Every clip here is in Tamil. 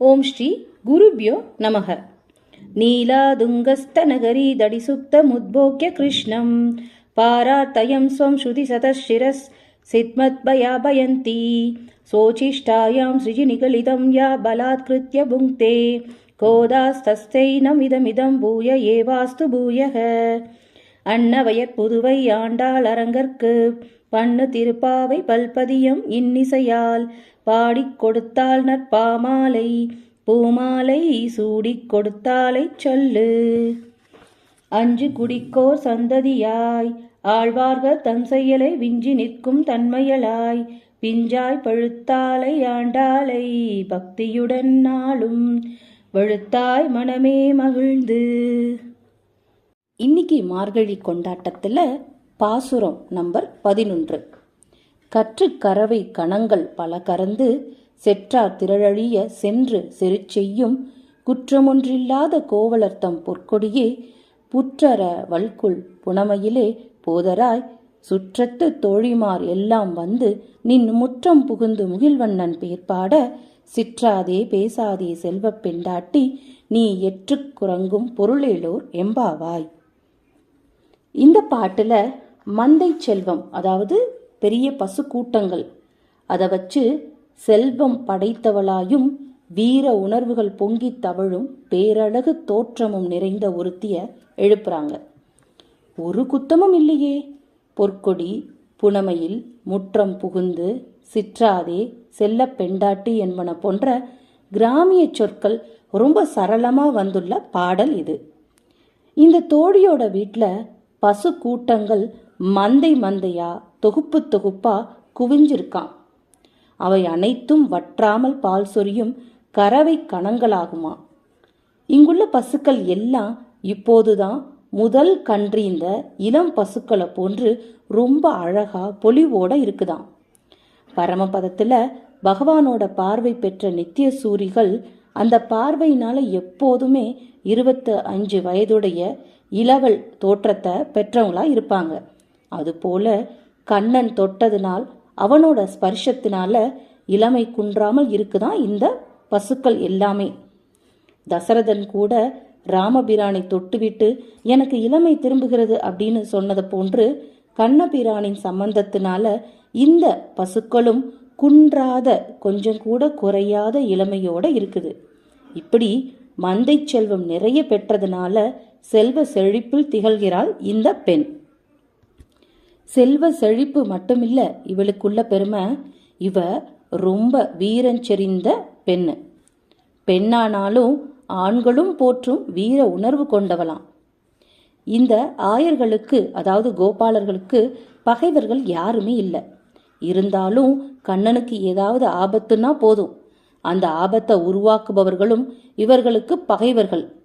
ॐ श्रीगुरुभ्यो नमः नीलादुङ्गस्तनगरी दडिसुप्तमुद्बोक्य कृष्णं पारात्तयं स्वं श्रुतिसतशिरसिद्मद्भयाभयन्ती शोचिष्ठायां सृजिनिकलिदं या बलात्कृत्य भुङ्क्ते कोदास्तस्यैनमिदमिदं भूय एवास्तु भूयः அன்னவயற் புதுவை ஆண்டாள் அரங்கற்கு பண்ணு திருப்பாவை பல்பதியம் இன்னிசையால் பாடிக் கொடுத்தாள் நற்பாமாலை பூமாலை சூடிக் கொடுத்தாலை சொல்லு. அஞ்சு குடிக்கோர் சந்ததியாய் ஆழ்வார்கள் தம் செயலை விஞ்சி நிற்கும் தன்மையலாய் பிஞ்சாய் பழுத்தாலை ஆண்டாளை பக்தியுடன் நாளும் வழுத்தாய் மனமே மகிழ்ந்து. இன்னைக்கு மார்கழி கொண்டாட்டத்தில் பாசுரம் நம்பர் பதினொன்று. கற்று கறவை கணங்கள் பல கறந்து செற்றார் திரழழிய சென்று செருச்செய்யும் குற்றமொன்றில்லாத கோவலர்த்தம் பொற்கொடியே புற்றர வல்குள் புனமையிலே போதராய் சுற்றத்து தோழிமார் எல்லாம் வந்து நின் முற்றம் புகுந்து முகில்வண்ணன் பேர்பாட சிற்றாதே பேசாதே செல்வப் பெண்டாட்டி நீ எற்றுக் குரங்கும் பொருளேலோர் எம்பாவாய். இந்த பாட்டில் மந்தை செல்வம் அதாவது பெரிய பசு கூட்டங்கள் அதை வச்சு செல்வம் படைத்தவளாயும் வீர உணர்வுகள் பொங்கித் தவழும் பேரழகு தோற்றமும் நிறைந்த ஒருத்திய எழுப்புறாங்க. ஒரு குத்தமும் இல்லையே. பொற்கொடி புனமையில் முற்றம் புகுந்து சிற்றாதே செல்ல பெண்டாட்டி என்பன போன்ற கிராமிய சொற்கள் ரொம்ப சரளமாக வந்துள்ள பாடல் இது. இந்த தோழியோட வீட்டில் பசு கூட்டங்கள் மந்தை மந்தையா தொகுப்பு தொகுப்பா குவிஞ்சிருக்கான் அவை அனைத்தும் வற்றாமல் பால் சொரியும் கறவை கணங்களாகுமா? இங்குள்ள பசுக்கள் எல்லாம் இப்போதுதான் முதல் கன்றீந்த இளம் பசுக்களை போன்று ரொம்ப அழகா பொலிவோட இருக்குதாம். பரமபதத்துல பகவானோட பார்வை பெற்ற நித்திய சூரிகள் அந்த பார்வையினால எப்போதுமே இருபத்து அஞ்சு வயதுடைய இளவல் தோற்றத்தை பெற்றவங்களா இருப்பாங்க. அதுபோல கண்ணன் தொட்டதுனால் அவனோட ஸ்பர்ஷத்தினால இளமை குன்றாமல் இருக்குதான் இந்த பசுக்கள் எல்லாமே. தசரதன் கூட ராமபிரானை தொட்டுவிட்டு எனக்கு இளமை திரும்புகிறது அப்படின்னு சொன்னது போன்று கண்ணபிரானின் சம்பந்தத்தினால இந்த பசுக்களும் குன்றாத கொஞ்சம் கூட குறையாத இளமையோட இருக்குது. இப்படி மந்தை செல்வம் நிறைய பெற்றதுனால செல்வ செழிப்பில் திகழ்கிறாள் இந்த பெண். செல்வ செழிப்பு மட்டுமில்ல இவளுக்குள்ள பெருமை இவ ரொம்ப வீரஞ்செறிந்த பெண்ணு பெண்ணானாலும் ஆண்களும் போற்றும் வீர உணர்வு கொண்டவளாம். இந்த ஆயர்களுக்கு அதாவது கோபாலர்களுக்கு பகைவர்கள் யாருமே இல்லை. இருந்தாலும் கண்ணனுக்கு ஏதாவது ஆபத்துன்னா போதும். அந்த ஆபத்தை உருவாக்குபவர்களும் இவர்களுக்கு பகைவர்கள்.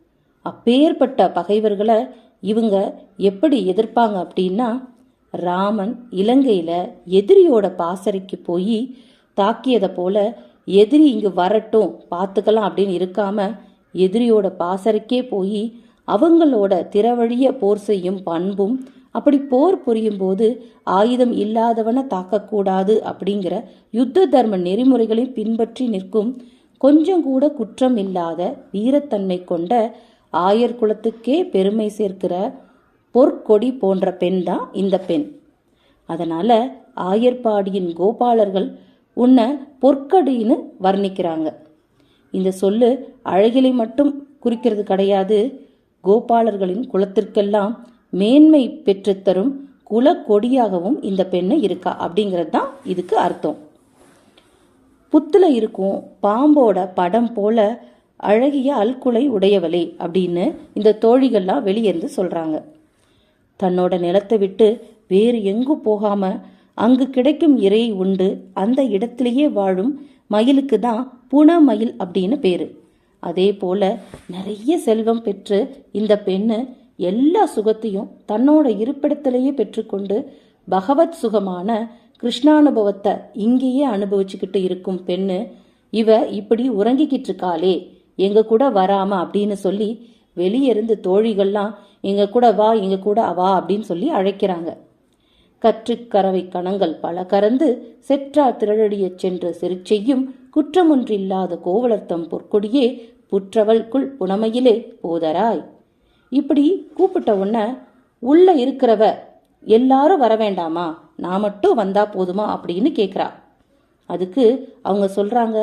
அப்பேற்பட்ட பகைவர்களை இவங்க எப்படி எதிர்ப்பாங்க அப்படின்னா ராமன் இலங்கையில் எதிரியோட பாசறைக்கு போய் தாக்கியதை போல எதிரி இங்கு வரட்டும் பார்த்துக்கலாம் அப்படின்னு இருக்காம எதிரியோட பாசறைக்கே போய் அவங்களோட திறவழிய போர் செய்யும் பண்பும் அப்படி போர் புரியும் போது ஆயுதம் இல்லாதவனை தாக்கக்கூடாது அப்படிங்கிற யுத்த தர்ம நெறிமுறைகளையும் பின்பற்றி நிற்கும் கொஞ்சம் கூட குற்றம் இல்லாத வீரத்தன்மை கொண்ட ஆயர் குலத்துக்கே பெருமை சேர்க்கிற பொற்கொடி போன்ற பெண் தான் இந்த பெண். அதனால ஆயர்பாடியின் கோபாலர்கள் உன்னை பொற்கடின்னு வர்ணிக்கிறாங்க. இந்த சொல்லு அழகிலை மட்டும் குறிக்கிறது கிடையாது. கோபாலர்களின் குலத்திற்கெல்லாம் மேன்மை பெற்றுத்தரும் குல கொடியாகவும் இந்த பெண்ணு இருக்கா அப்படிங்கிறது தான் இதுக்கு அர்த்தம். புத்துல இருக்கும் பாம்போட படம் போல அழகிய அல்குலை உடையவளே அப்படின்னு இந்த தோழிகள்லாம் வெளியேந்து சொல்றாங்க. தன்னோட நிலத்தை விட்டு வேறு எங்கும் போகாம அங்கு கிடைக்கும் இறையை உண்டு அந்த இடத்திலேயே வாழும் மயிலுக்கு தான் புனமயில் அப்படின்னு பேரு. அதே போல நிறைய செல்வம் பெற்று இந்த பெண்ணு எல்லா சுகத்தையும் தன்னோட இருப்பிடத்திலேயே பெற்றுக்கொண்டு பகவத் சுகமான கிருஷ்ணானுபவத்தை இங்கேயே அனுபவிச்சுக்கிட்டு இருக்கும் பெண்ணு. இவ இப்படி உறங்கிக்கிட்டு இருக்காளே எங்க கூட வராம அப்படின்னு சொல்லி வெளியிருந்து தோழிகள்லாம் எங்க கூட வா எங்க கூட வா அப்படின்னு சொல்லி அழைக்கிறாங்க. கற்றுக்கறவை கணங்கள் பல கறந்து செற்றார் திரளடியச் சென்ற செருச்செய்யும் குற்றமொன்றில்லாத கோவலர்த்தம் பொற்கொடியே புற்றவள்குள் புனமையிலே போதராய். இப்படி கூப்பிட்ட உடனே உள்ள இருக்கிறவ எல்லாரும் வர வேண்டாமா? நான் மட்டும் வந்தா போதுமா? அப்படின்னு கேட்குறா அதுக்கு அவங்க சொல்றாங்க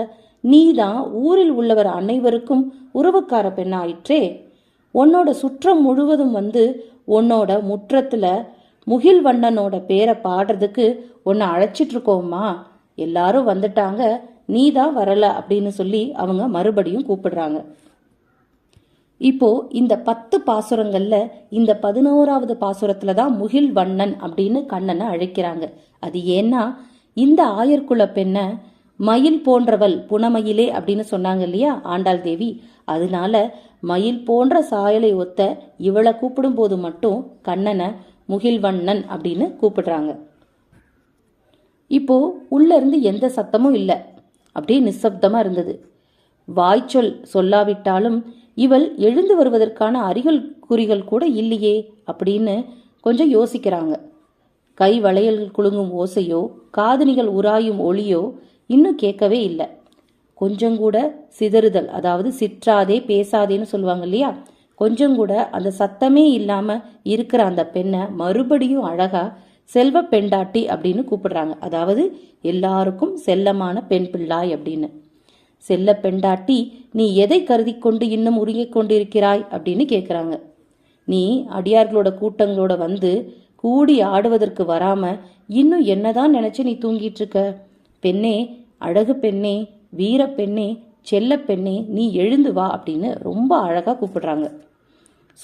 நீ தான் ஊரில் உள்ளவர் அனைவருக்கும் உறவுக்கார பெண்ணாயிற்றே. உன்னோட சுற்றம் முழுவதும் வந்து உன்னோட முற்றத்துல முகில்வண்ணனோட பேரை பாடுறதுக்கு உன்னை அழைச்சிட்டு இருக்கோம்மா எல்லாரும் வந்துட்டாங்க நீ தான் வரல அப்படின்னு சொல்லி அவங்க மறுபடியும் கூப்பிடுறாங்க. இப்போ இந்த பத்து பாசுரங்கள்ல இந்த பதினோராவது பாசுரத்துல தான் முகில் வண்ணன் அப்படின்னு கண்ணனை அழைக்கிறாங்க. அது ஏன்னா இந்த ஆயர்குல பெண்ணை மயில் போன்றவள் புனமயிலே அப்படின்னு சொன்னாங்க இல்லையா? ஆண்டாள் தேவி. அதனால மயில் போன்ற சாயலை ஒத்த இவளை கூப்பிடும்போது மட்டும் கண்ணனை முகில்வண்ணன் அப்படின்னு கூப்பிடுறாங்க. இப்போ உள்ள இருந்து எந்த சத்தமும் இல்லை. அப்படியே நிசப்தமா இருந்தது. வாய்ச்சொல் சொல்லாவிட்டாலும் இவள் எழுந்து வருவதற்கான அறிகள் குறிகள் கூட இல்லையே அப்படின்னு கொஞ்சம் யோசிக்கிறாங்க. கை வளையல்கள் குலுங்கும் ஓசையோ காதணிகள் உராயும் ஒளியோ இன்னும் கேட்கவே இல்லை. கொஞ்சம் கூட சிதறுதல் அதாவது சிற்றாதே பேசாதேன்னு சொல்லுவாங்க இல்லையா? கொஞ்சம் கூட அந்த சத்தமே இல்லாம இருக்கிற அந்த பெண்ணை மறுபடியும் அழகா செல்வ பெண்டாட்டி அப்படின்னு கூப்பிடுறாங்க. அதாவது எல்லாருக்கும் செல்லமான பெண் பிள்ளாய் அப்படின்னு. செல்ல பெண்டாட்டி நீ எதை கருதி கொண்டு இன்னும் உருங்கிக் கொண்டிருக்கிறாய் அப்படின்னு கேட்குறாங்க நீ அடியார்களோட கூட்டங்களோட வந்து கூடி ஆடுவதற்கு வராம இன்னும் என்னதான் நினைச்சு நீ தூங்கிட்டு இருக்க? பெண்ணே அழகு பெண்ணே வீர பெண்ணே செல்ல பெண்ணே நீ எழுந்து வா அப்படின்னு ரொம்ப அழகா கூப்பிடுறாங்க.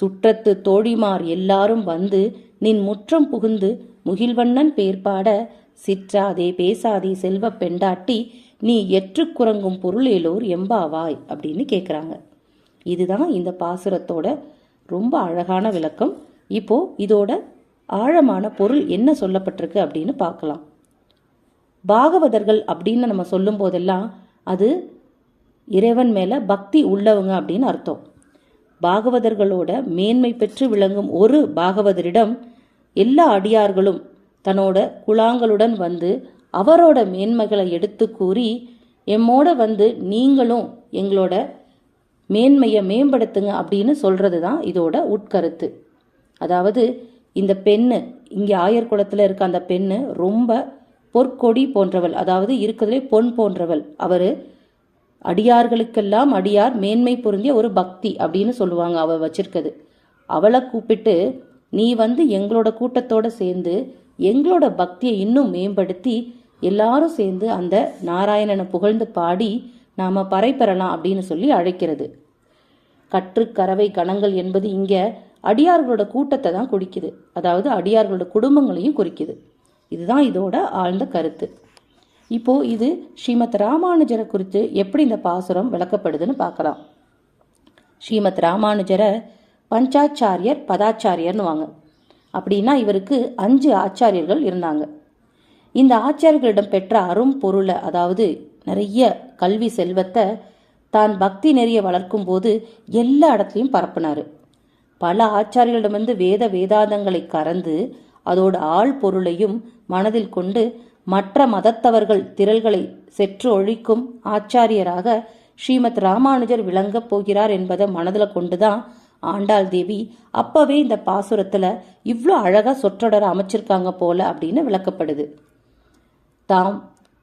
சுற்றத்து தோழிமார் எல்லாரும் வந்து நின் முற்றம் புகுந்து முகில்வண்ணன் பேர்பாட சிற்றாதே பேசாதே செல்வ பெண்டாட்டி நீ எற்று குரங்கும் பொருளேலோர் எம்பாவாய் அப்படின்னு கேட்குறாங்க இதுதான் இந்த பாசுரத்தோட ரொம்ப அழகான விளக்கம். இப்போ இதோட ஆழமான பொருள் என்ன சொல்லப்பட்டிருக்கு அப்படின்னு பார்க்கலாம். பாகவதர்கள் அப்படின்னு நம்ம சொல்லும் போதெல்லாம் அது இறைவன் மேல பக்தி உள்ளவங்க அப்படின்னு அர்த்தம். பாகவதர்களோட மேன்மை பெற்று விளங்கும் ஒரு பாகவதரிடம் எல்லா அடியார்களும் தன்னோட குழாங்களுடன் வந்து அவரோட மேன்மைகளை எடுத்து கூறி எம்மோட வந்து நீங்களும் எங்களோட மேன்மையை மேம்படுத்துங்க அப்படின்னு சொல்றது தான் இதோட உட்கருத்து. அதாவது இந்த பெண்ணு இங்கே ஆயர்குளத்தில் இருக்க அந்த பெண்ணு ரொம்ப பொற்கொடி போன்றவள் அதாவது இருக்கிறதுலே பொன் போன்றவள். அவர் அடியார்களுக்கெல்லாம் அடியார் மேன்மை பொருந்திய ஒரு பக்தி அப்படின்னு சொல்லுவாங்க அவள் வச்சிருக்கிறது அவளை கூப்பிட்டு நீ வந்து எங்களோட கூட்டத்தோட சேர்ந்து எங்களோட பக்தியை இன்னும் மேம்படுத்தி எல்லாரும் சேர்ந்து அந்த நாராயணனை புகழ்ந்து பாடி நாம் பறை பெறலாம் அப்படின்னு சொல்லி அழைக்கிறது. கற்று கறவை கணங்கள் என்பது இங்கே அடியார்களோட கூட்டத்தை தான் குறிக்குது. அதாவது அடியார்களோட குடும்பங்களையும் குறிக்குது. இதுதான் இதோட ஆழ்ந்த கருத்து. இப்போ இது ஸ்ரீமத் ராமானுஜரை குறித்து எப்படி இந்த பாசுரம் விளக்கப்படுதுன்னு பார்க்கலாம். ஸ்ரீமத் ராமானுஜரை பஞ்சாச்சாரியர் பதாச்சாரியர்னு வாங்க. அப்படின்னா இவருக்கு அஞ்சு ஆச்சாரியர்கள் இருந்தாங்க. இந்த ஆச்சாரியர்களிடம் பெற்ற அரும் பொருளை அதாவது நிறைய கல்வி செல்வத்தை தான் பக்தி நெறிய வளர்க்கும் போது எல்லா இடத்துலையும் பரப்புனாரு. பல ஆச்சாரியர்களிடமிருந்து வேத வேதாந்தங்களை கறந்து அதோடு ஆள் பொருளையும் மனதில் கொண்டு மற்ற மதத்தவர்கள் திரள்களை செற்று ஒழிக்கும் ஆச்சாரியராக ஸ்ரீமத் ராமானுஜர் விளங்கப் போகிறார் என்பதை மனதில் கொண்டுதான் ஆண்டாள் தேவி அப்பவே இந்த பாசுரத்துல இவ்வளோ அழகா சொற்றொடர் அமைச்சிருக்காங்க போல அப்படின்னு விளக்கப்படுது. தாம்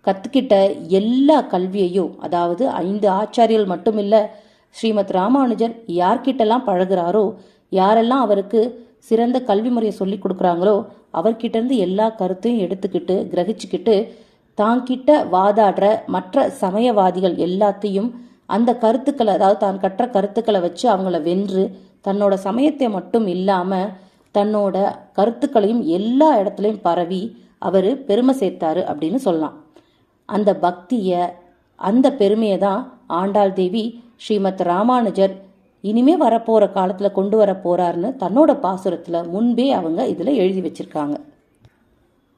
கத்துக்கிட்ட எல்லா கல்வியையும் அதாவது ஐந்து ஆச்சாரியர்கள் இல்லை ஸ்ரீமத் ராமானுஜர் யார்கிட்டெல்லாம் பழகுறாரோ யாரெல்லாம் அவருக்கு சிறந்த கல்வி முறையை சொல்லி கொடுக்குறாங்களோ அவர்கிட்ட இருந்து எல்லா கருத்தையும் எடுத்துக்கிட்டு கிரகிச்சுக்கிட்டு தாங்கிட்ட வாதாடுற மற்ற சமயவாதிகள் எல்லாத்தையும் அந்த கருத்துக்களை அதாவது தான் கற்ற கருத்துக்களை வச்சு அவங்கள வென்று தன்னோட சமயத்தை மட்டும் இல்லாம தன்னோட கருத்துக்களையும் எல்லா இடத்துலையும் பரவி அவர் பெருமை சேர்த்தாரு அப்படின்னு சொல்லலாம். அந்த பக்தியை அந்த பெருமையை தான் ஆண்டாள் தேவி ஸ்ரீமத் ராமானுஜர் இனிமே வரப்போற காலத்துல கொண்டு வர போறாருன்னு தன்னோட பாசுரத்துல முன்பே அவங்க இதுல எழுதி வச்சிருக்காங்க.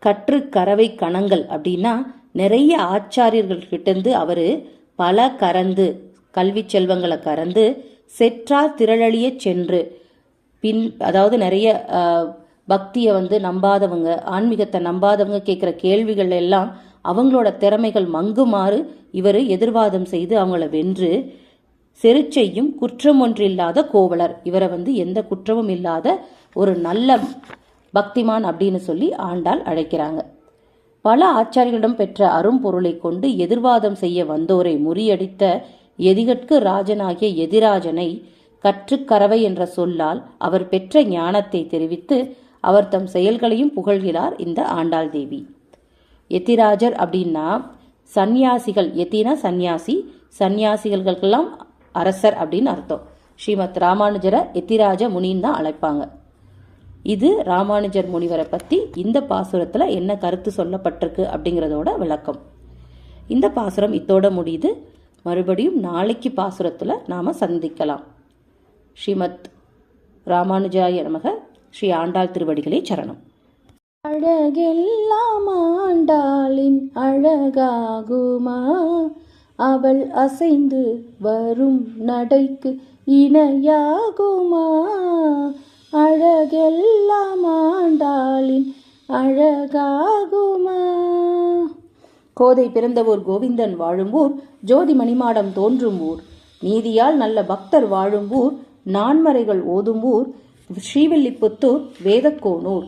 கற்று கறவை கணங்கள் அப்படின்னா நிறைய ஆச்சாரியர்கள் கிட்டேருந்து அவரு பல கறந்து கல்வி செல்வங்களை கறந்து செற்றார் திரளழிய சென்று பின் அதாவது நிறைய பக்தியை வந்து நம்பாதவங்க ஆன்மீகத்தை நம்பாதவங்க கேட்குற கேள்விகள் எல்லாம் அவங்களோட திறமைகள் மங்குமாறு இவர் எதிர்வாதம் செய்து அவங்கள வென்று செருச்செய்யும் குற்றம் ஒன்றில்லாத கோவலர். இவரை வந்து எந்த குற்றமும் இல்லாத ஒரு நல்ல பக்திமான் அப்படின்னு சொல்லி ஆண்டாள் அழைக்கிறாங்க. பல ஆச்சாரிகளிடம் பெற்ற அரும்பொருளை கொண்டு எதிர்வாதம் செய்ய வந்தோரை முறியடித்த எதிகட்கு ராஜனாகிய எதிராஜனை கற்றுக்கறவை என்ற சொல்லால் அவர் பெற்ற ஞானத்தை தெரிவித்து அவர் தம் செயல்களையும் புகழ்கிறார் இந்த ஆண்டாள் தேவி. எத்திராஜர் அப்படின்னா சந்நியாசிகள். எத்தினா சந்நியாசி. சந்நியாசிகளுக்கெல்லாம் அரசர் அப்படின்னு அர்த்தம். ஸ்ரீமத் ராமானுஜரை எத்திராஜ முனின்னு தான் அழைப்பாங்க. இது ராமானுஜர் முனிவரை பற்றி இந்த பாசுரத்தில் என்ன கருத்து சொல்லப்பட்டிருக்கு அப்படிங்கிறதோட விளக்கம். இந்த பாசுரம் இத்தோட முடியுது. மறுபடியும் நாளைக்கு பாசுரத்தில் நாம் சந்திக்கலாம். ஸ்ரீமத் ராமானுஜாய நமக ஸ்ரீ ஆண்டாள் திருவடிகளே சரணம். அழகெல்லாம் ஆண்டாளின் அழகாகுமா? அவள் அசைந்து வரும் நடைக்கு இணையாகுமா? அழகெல்லாம் ஆண்டாளின் அழகாகுமா? கோதை பிறந்த ஊர் கோவிந்தன் வாழும் ஊர் ஜோதி மணிமாடம் தோன்றும் ஊர். நீதியால் நல்ல பக்தர் வாழும் ஊர் நான்மறைகள் ஓதும் ஊர் ஸ்ரீவில்லிபுத்தூர் வேதக்கோனூர்.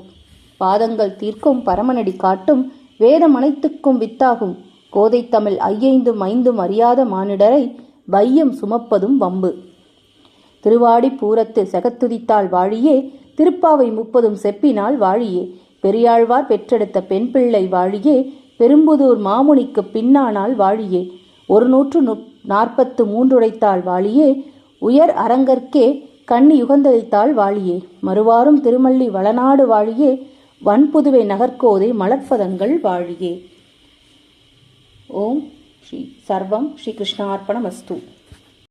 பாதங்கள் தீர்க்கும் பரமனடி காட்டும் வேதம் அனைத்துக்கும் வித்தாகும் கோதைத்தமிழ் ஐயைந்தும் ஐந்தும் அறியாத மானிடரை வையம் சுமப்பதும் வம்பு. திருவாடி பூரத்து செகத்துதித்தாள் வாழியே திருப்பாவை முப்பதும் செப்பினால் வாழியே. பெரியாழ்வார் பெற்றெடுத்த பெண் பிள்ளை வாழியே பெரும்புதூர் மாமுனிக்கு பின்னானால் வாழியே. ஒரு நூற்று நாற்பத்து மூன்றுடைத்தாள் வாழியே உயர் அரங்கற்கே கண்ணி யுகந்தளித்தாள் வாழியே. மறுவாரும் திருமல்லி வளநாடு வாழியே வன்புதுவை நகர்கோதை மலர்ப்பதங்கள் வாழியே. ஓம் ஸ்ரீ சர்வம் ஸ்ரீ கிருஷ்ணார்ப்பணமஸ்து